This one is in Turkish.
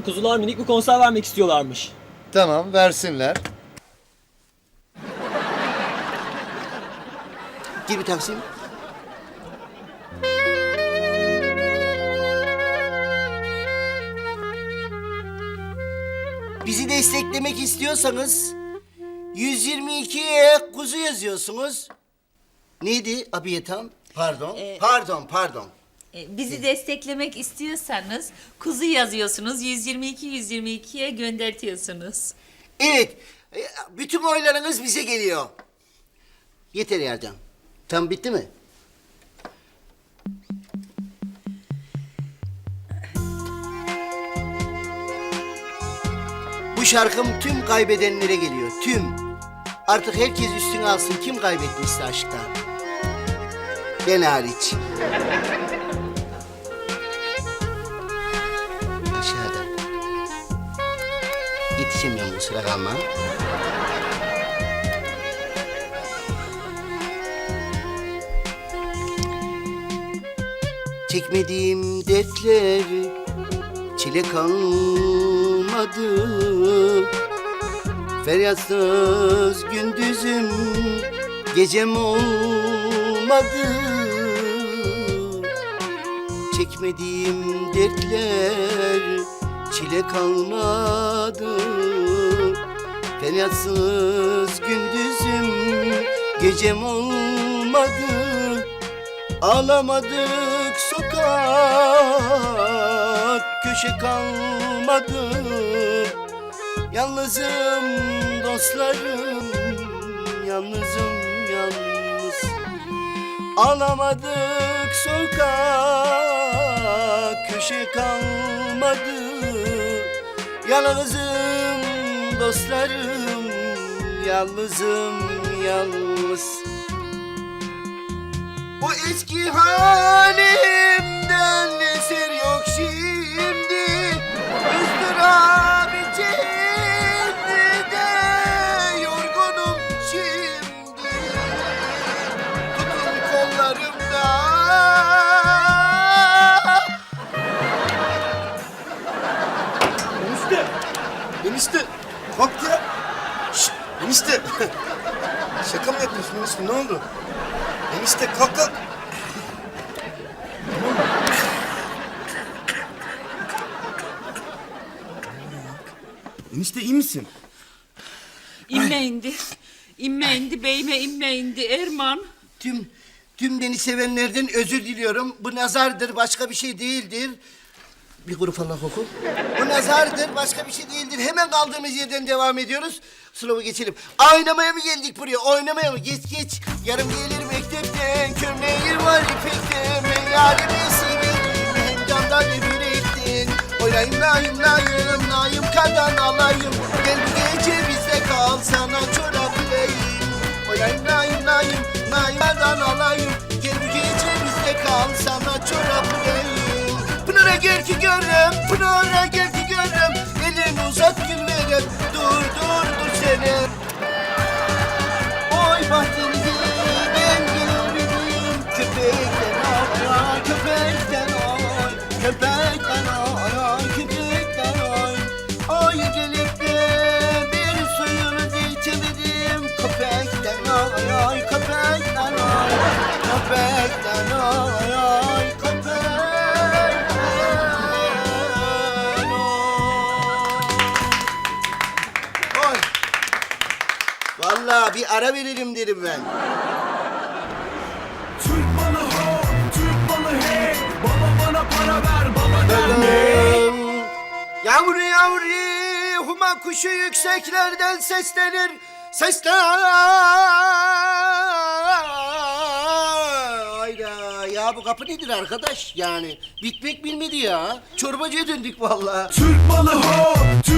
Kuzular minik bir konser vermek istiyorlarmış. Tamam versinler. Gir bir Taksim. Bizi desteklemek istiyorsanız 122'ye kuzu yazıyorsunuz. Neydi abiyetam? Pardon. pardon, pardon. E, Bizi desteklemek istiyorsanız kuzu yazıyorsunuz 122 122'ye göndertiyorsunuz. Evet, e, bütün oylarınız bize geliyor. Yeter Yercan. Tam bitti mi? Bu şarkım tüm kaybedenlere geliyor, tüm. Artık herkes üstüne alsın kim kaybetmişse aşkta. Ben hariç. Yetişemiyorum kusura kalma. Çekmediğim dertler çile kalmadı Feryatsız gündüzüm gecem olmadı Çekmediğim dertler çile kalmadı. Feryatsız gündüzüm gecem olmadı. Ağlamadık sokak köşe kalmadı. Yalnızım dostlarım Yalnızım yalnız. Ağlamadık sokak köşe kalmadı. Yalnızım dostlarım Yalnızım yalnız. Bu eski halimden Enişte! Kalk ya! Şşt! Enişte! Şaka mı yapıyorsun enişte? Ne oldu? Enişte kalk kalk! Enişte iyi misin? İmme indi. İmme indi, beyime imme indi. Erman. Tüm tüm beni sevenlerden özür diliyorum. Bu nazardır, başka bir şey değildir. Bir grup Allah oku. Bu nazardır, başka bir şey değildir. Hemen kaldığımız yerden devam ediyoruz. Slow'a geçelim. Oynamaya mı geldik buraya? Oynamaya mı? Geç geç. Yarım gelir mektepten. Kömleğir var ipekten. Ben yarimi severim. Hem candan ömür ettin. Oynayım layım layım. Layım kadar alayım. Gel bu gece bizde kal. Sana çorap vereyim. Oynayım gel ki görüm, Pınar'a gel ki görüm. Elini uzat gül dur dur dur seni. Oy bahtinizi Vallahi bir ara verelim derim ben. Türk malı ho, Türk malı hey Baba bana para ver, baba der ne? Yavru yavru huma kuşu yükseklerden seslenir sesler. Hayda ya bu kapı nedir arkadaş yani bitmek bilmedi ya. Çorbacıya döndük vallahi. Türk malı ho, Türk